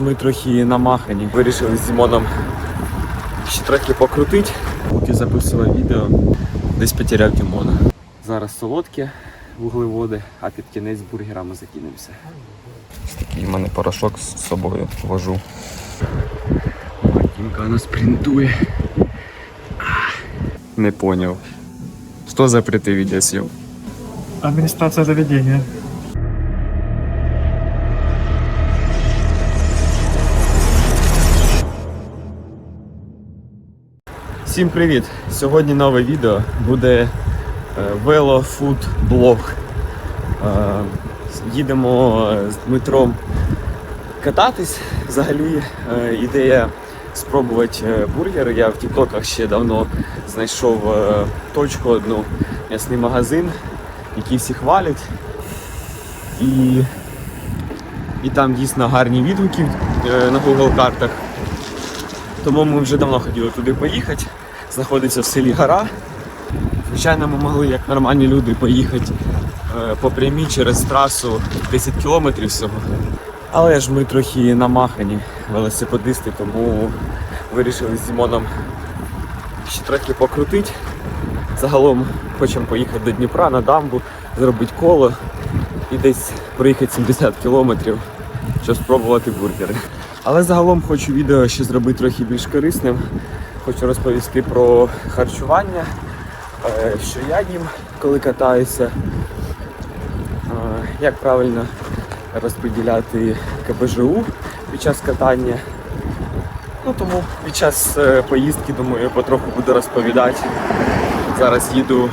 Ми трохи намахані. Вирішили з Дімоном ще трохи покрутити. Поки записував відео, десь потеряв Дімона. Зараз солодкі вуглеводи, а під кінець бургерами закинемося. Такий в мене порошок з собою вожу. Дімка нас принтує. Не поняв. Хто запретив відеосйом? Администрация заведения. Всім привіт! Сьогодні нове відео буде велофуд блог. Е, Їдемо з Дмитром кататись. Взагалі е, ідея спробувати е, бургери. Я в тіктоках ще давно знайшов точку одну, м'ясний магазин, який всі хвалять. І, і там дійсно гарні відгуки на Google картах. Тому ми вже давно хотіли туди поїхати. Знаходиться в селі Гора. Звичайно, ми могли як нормальні люди поїхати е, по прямій через трасу 10 кілометрів всього. Але ж ми трохи намахані велосипедисти, тому вирішили з Дімоном ще трохи покрутити. Загалом хочемо поїхати до Дніпра на дамбу, зробити коло і десь проїхати 70 кілометрів, щоб спробувати бургери. Але загалом хочу відео ще зробити трохи більш корисним. Хочу розповісти про харчування, е, що я їм, коли катаюся, е, як правильно розподіляти КБЖУ під час катання. Ну тому під час е, поїздки, думаю, я потроху буду розповідати. Зараз їду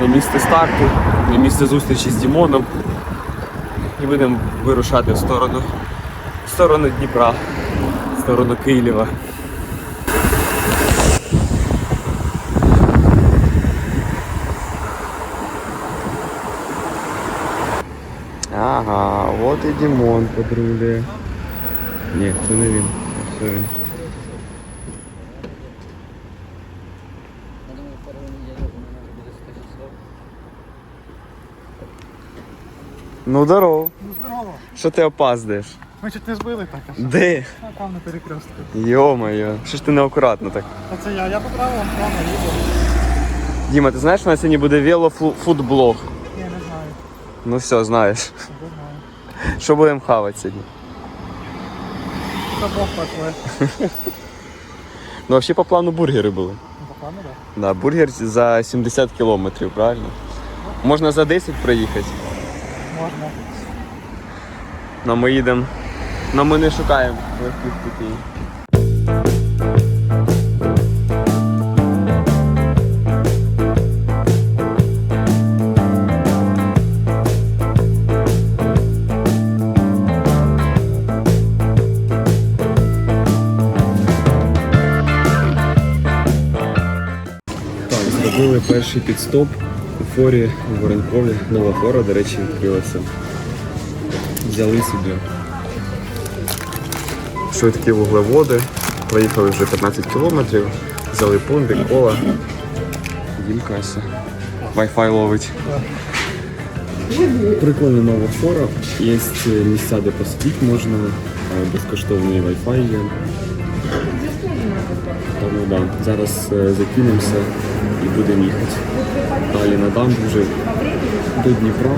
на місце старту, на місце зустрічі з Дімоном і будемо вирушати в сторону, в сторону Дніпра, в сторону Києва. І Дімон патрулює. Ні, це не він. Це він. Я думаю, перву неділю у мене вже буде 100 часов. Ну здорово. Ну здорово. Що ти опаздуєш? Ми чуть не збили так, а що? Де? А там на перекрестку. Йо-моє, що ж ти неаккуратно так? А це я, я по правилам плану їду. Діма, ти знаєш, у нас сьогодні буде велофудблог. Ні, не знаю. Ну все, знаєш. Що будемо хавати сьогодні? Ну, взагалі по плану бургери були. Ну, по плану, так. Да, бургер за 70 кілометрів, правильно? Можна за 10 проїхати. Можна. Но ми їдемо. Но ми не шукаємо легких путей. Перший підстоп у форі у Воронкові. Нова фора, до речі, відкрилася. Взяли собі швидкі вуглеводи. Проїхали вже 15 кілометрів, взяли пунди, кола. Дімкася. Wi-Fi ловить. Прикольна нова фора. Є місця, де посидіти можна, е, безкоштовний Wi-Fi є. Тому да, зараз е, закинемося і будемо їхати. Далі на дамбу вже до Дніпра.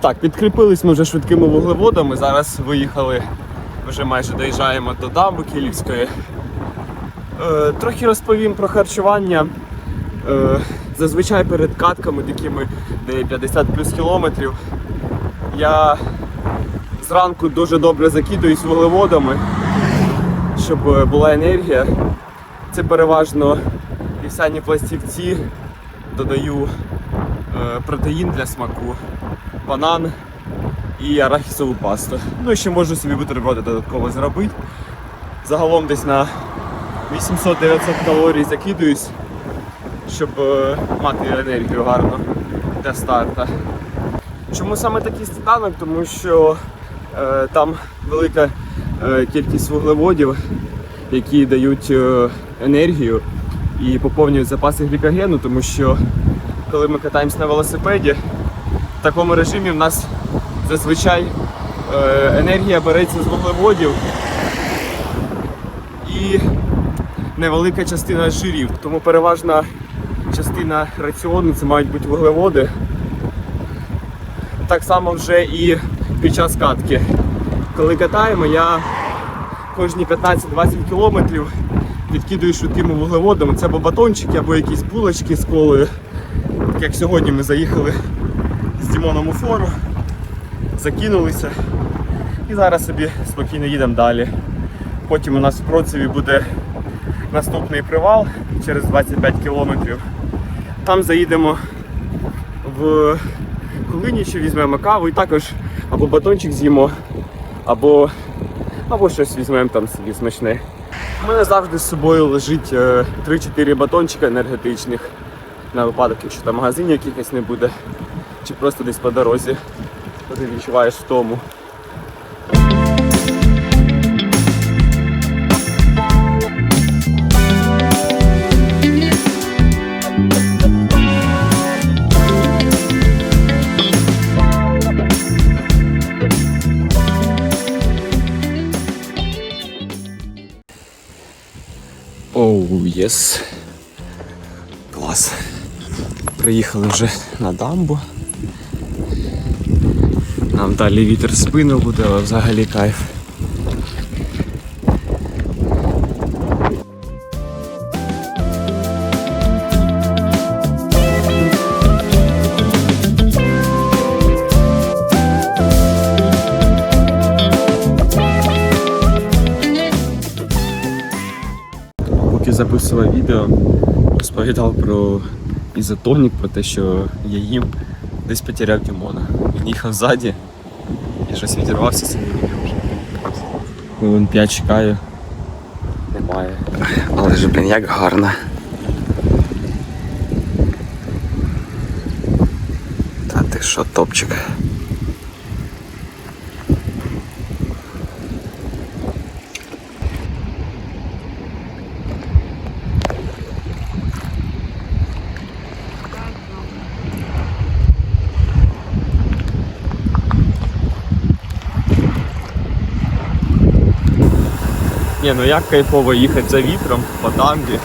Так, підкріпились ми вже швидкими вуглеводами. Зараз виїхали, вже майже доїжджаємо до дамби Київської. Е, трохи розповім про харчування. Е, зазвичай перед катками, такими, де 50 плюс кілометрів, я зранку дуже добре закидуюсь вуглеводами, щоб е, була енергія. Це переважно вівсяні пластівці, додаю протеїн для смаку, банан і арахісову пасту. Ну і ще можу собі бутерброди додатково зробити. Загалом десь на 800-900 калорій закидуюсь, щоб е, мати енергію гарно для старта. Чому саме такий сніданок? Тому що е, там велика е, кількість вуглеводів, які дають е, енергію і поповнюють запаси глікогену, тому що коли ми катаємось на велосипеді, в такому режимі в нас зазвичай е, енергія береться з вуглеводів і невелика частина жирів. Тому переважна частина раціону це мають бути вуглеводи. Так само вже і під час катки. Коли катаємо, я кожні 15-20 кілометрів відкидую швидкими вуглеводами. Це або батончики, або якісь булочки з колою. Як сьогодні ми заїхали з Дімоном у фору, закинулися і зараз собі спокійно їдемо далі. Потім у нас в Процеві буде наступний привал через 25 кілометрів. Там заїдемо в Кулинічі, візьмемо каву і також або батончик з'їмо, або, або щось візьмемо там собі смачне. У мене завжди з собою лежить е, 3-4 батончика енергетичних на випадок, якщо там магазинів якихось не буде, чи просто десь по дорозі, коли відчуваєш втому. Оу, єс. Клас. Приїхали вже на дамбу. Нам далі вітер спину буде, але взагалі кайф. Поки записував відео, розповідав про ізотонік, про те, що я їм десь потеряв Дімона. Він їхав ззаді щось відірвався з вже. Хвилин 5 чекаю. Немає. Але ж, блін, як гарно. Та ти що, топчик. Ні, ну як кайфово їхати за вітром по дамбі.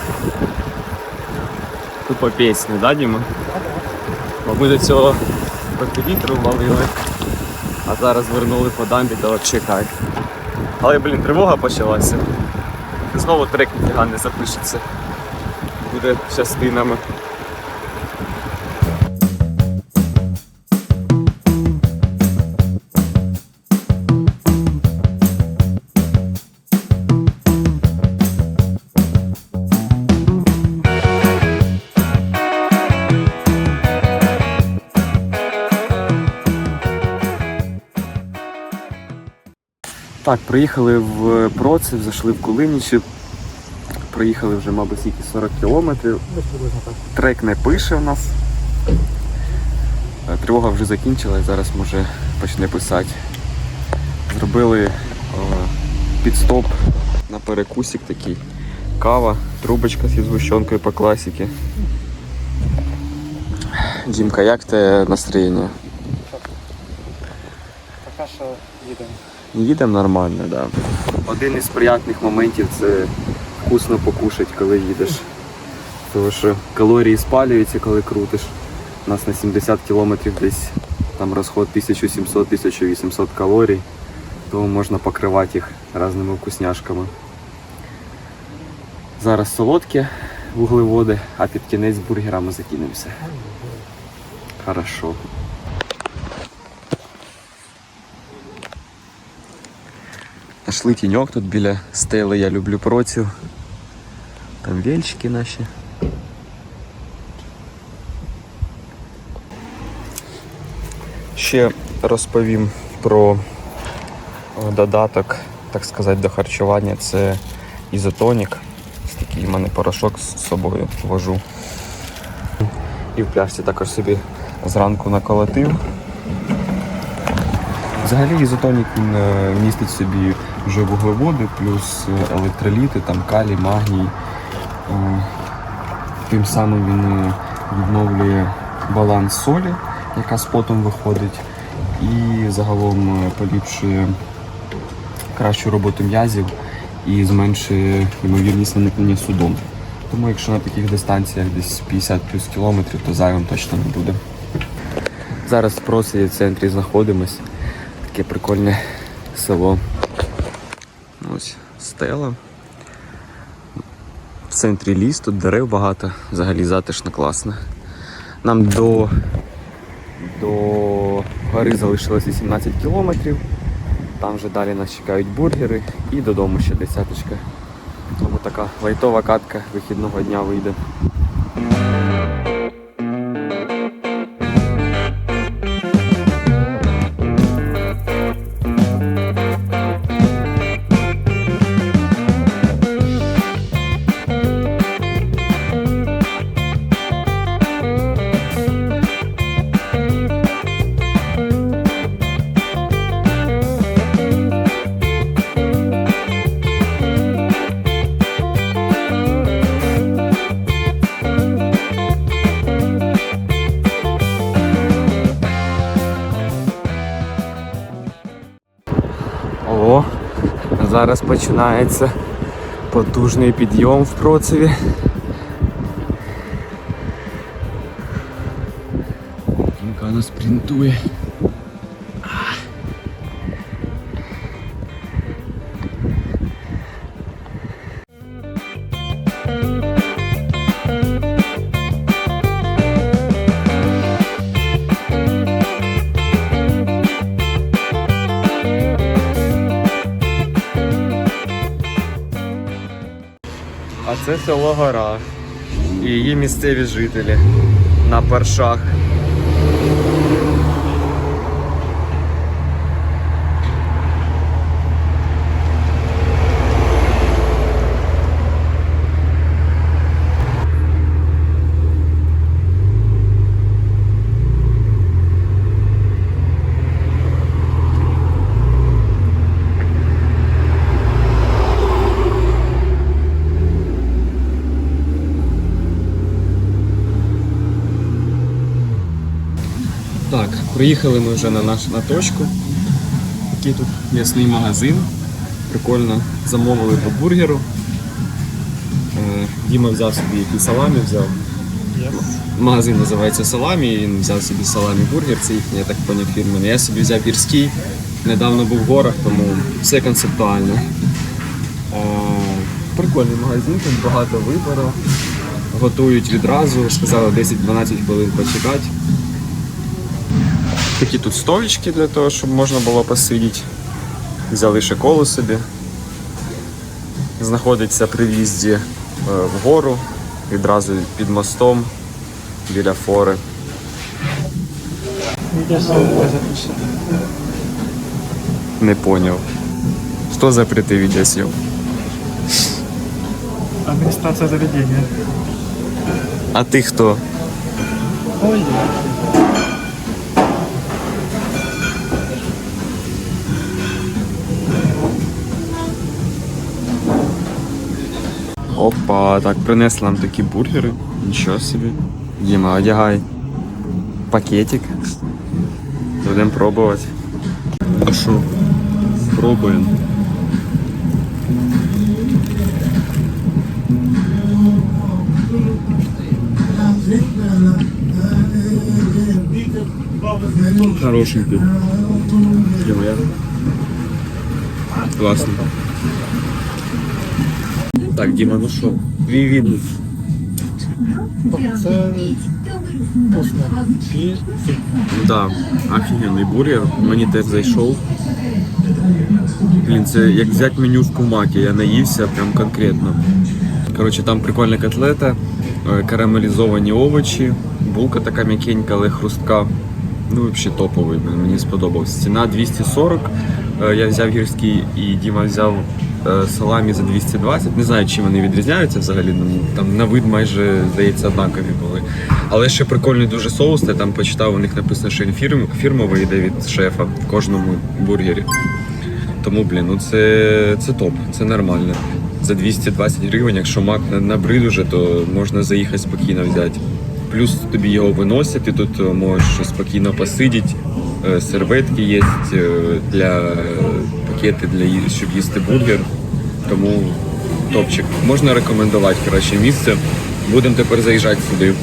Тупо пісня, да, Діма? Мабуть, до цього проти вітру валили, а зараз вернули по дамбі, взагалі кайф. Але, блін, тривога почалася. Знову трек ніфіга не запишеться. Буде частинами. Так, приїхали в Процев, зайшли в Кулинічі. Проїхали вже, мабуть, скільки 40 кілометрів. Трек не пише в нас. Е, Тривога вже закінчилась, зараз може почне писати. Зробили підстоп на перекусик такий. Кава, трубочка зі згущенкою по класіки. Дімка, як те настроєння? Така що їдемо. Їдемо нормально, так. Да. Один із приємних моментів це вкусно покушати, коли їдеш. Тому що калорії спалюються, коли крутиш. У нас на 70 кілометрів десь там розход 1700-1800 калорій, тому можна покривати їх різними вкусняшками. Зараз солодкі вуглеводи, а під кінець бургерами закинемося. Хорошо. Нашли тіньок тут біля стели, я люблю проців. Там вельчики наші. Ще розповім про е, додаток, так сказати, до харчування. Це ізотонік. Ось такий в мене порошок з собою вожу. І в пляшці також собі зранку наколотив. Взагалі ізотонік е, містить собі вже вуглеводи, плюс е, електроліти, там калій, магній. Е, Тим самим він е, відновлює баланс солі, яка з потом виходить, і загалом поліпшує кращу роботу м'язів і зменшує ймовірність наникнення судом. Тому якщо на таких дистанціях десь 50 плюс кілометрів, то зайвим точно не буде. Зараз в Процеві в центрі знаходимось. Таке прикольне село. Ось стела. В центрі ліс, тут дерев багато, взагалі затишно, класно. Нам до, до гори залишилося 17 кілометрів. Там вже далі нас чекають бургери і додому ще десяточка. Тому така лайтова катка вихідного дня вийде. зараз починається потужний підйом в Процеві. Жінка нас спринтує. Це село Гора. І її місцеві жителі на паршах. Так, приїхали ми вже на нашу на точку. Такий тут м'ясний магазин. Прикольно. Замовили по бургеру. Е, Діма взяв собі який саламі взяв. Магазин називається Саламі, і він взяв собі саламі бургер, це їхній, я так поняв, фірменний. Я собі взяв гірський. Недавно був в горах, тому все концептуально. Е, Прикольний магазин, тут багато вибору. Готують відразу, сказали 10-12 хвилин почекати. Такі тут столички для того, щоб можна було посидіти. Взяли ще коло собі. Знаходиться при в'їзді е, вгору, відразу під мостом біля фори. Не поняв. Хто запретив відеосйом? Адміністрація заведення. А ти хто? Ой, Опа, так, принесли нам такі бургери. Нічого собі. Діма, одягай. Пакетик. Будемо пробувати. А що? Пробуємо. Хорошенький. Діма, я. Класно. Так, Діма, ну що? Твій відгук. це вкусно. І Да, офігенний бургер. Мені теж зайшов. Блін, це як взяти меню в кумакі, я наївся прям конкретно. Коротше, там прикольна котлета, е, карамелізовані овочі, булка така м'якенька, але хрустка. Ну, взагалі топовий, блін, мені сподобався. Ціна 240. Е, Я взяв гірський і Діма взяв саламі за 220. Не знаю, чим вони відрізняються взагалі. Ну, там на вид майже, здається, однакові були. Але ще прикольний дуже соус. Я там почитав, у них написано, що він фірм, фірмовий йде від шефа в кожному бургері. Тому, блін, ну це, це топ, це нормально. За 220 гривень, якщо мак на- набрид уже, то можна заїхати спокійно взяти. Плюс тобі його виносять, ти тут е, можеш спокійно посидіти. Е, Серветки є е, для е, пакети для щоб їсти бургер. Тому топчик. Можна рекомендувати краще місце. Будемо тепер заїжджати сюди.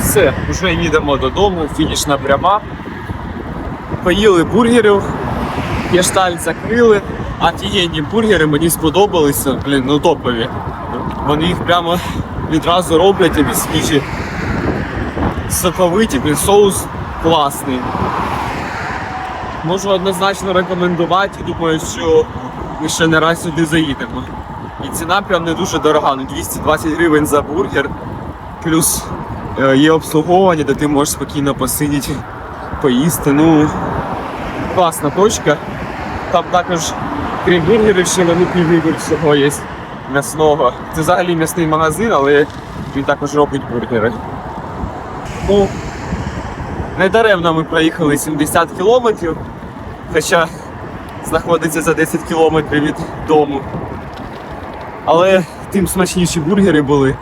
Все, вже їдемо додому, фінішна пряма. Поїли бургерів, гештальт закрили. Офігенні бургери мені сподобалися, блін, ну топові. Вони їх прямо відразу роблять тобі свіжі. Соковиті, блін, соус класний. Можу однозначно рекомендувати. Думаю, що ми ще не раз сюди заїдемо. І ціна прям не дуже дорога, ну 220 гривень за бургер. Плюс е, є обслуговування, де ти можеш спокійно посидіти, поїсти. Ну, класна точка. Там також, крім бургерів, ще великий вибір всього є м'ясного. Це взагалі м'ясний магазин, але він також робить бургери. Ну, не даремно ми проїхали 70 кілометрів, хоча знаходиться за 10 кілометрів від дому. Але тим смачніші бургери були.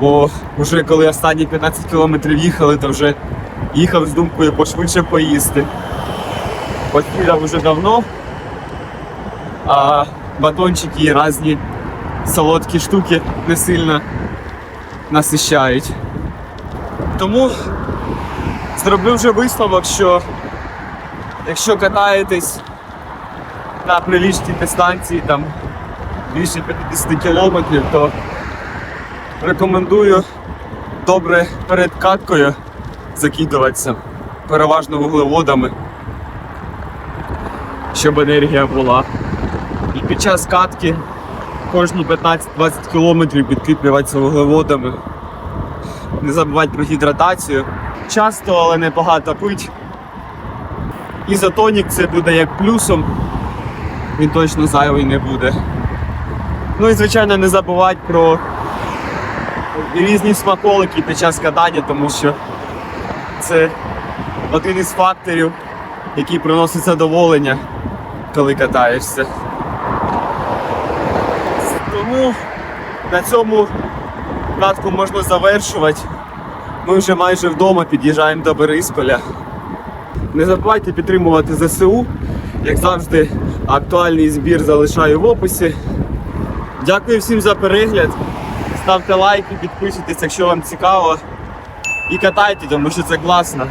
Бо вже коли останні 15 кілометрів їхали, то вже їхав з думкою пошвидше поїсти. Поснідав вже давно, а батончики і різні солодкі штуки не сильно насищають. Тому зроблю вже висновок, що якщо катаєтесь на прилічній дистанції, там більше 50 кілометрів, то рекомендую добре перед каткою закидуватися переважно вуглеводами, щоб енергія була. І під час катки кожні 15-20 кілометрів підкріплюватися вуглеводами. Не забувати про гідратацію. Часто, але не багато пить. Ізотонік це буде як плюсом. Він точно зайвий не буде. Ну і звичайно не забувати про різні смаколики під час катання, тому що це один із факторів, який приносить задоволення, коли катаєшся. Тому на цьому катку можна завершувати. Ми вже майже вдома під'їжджаємо до Борисполя. Не забувайте підтримувати ЗСУ. Як завжди, актуальний збір залишаю в описі. Дякую всім за перегляд. Ставте лайки, підписуйтесь, якщо вам цікаво. І катайте, тому що це класно.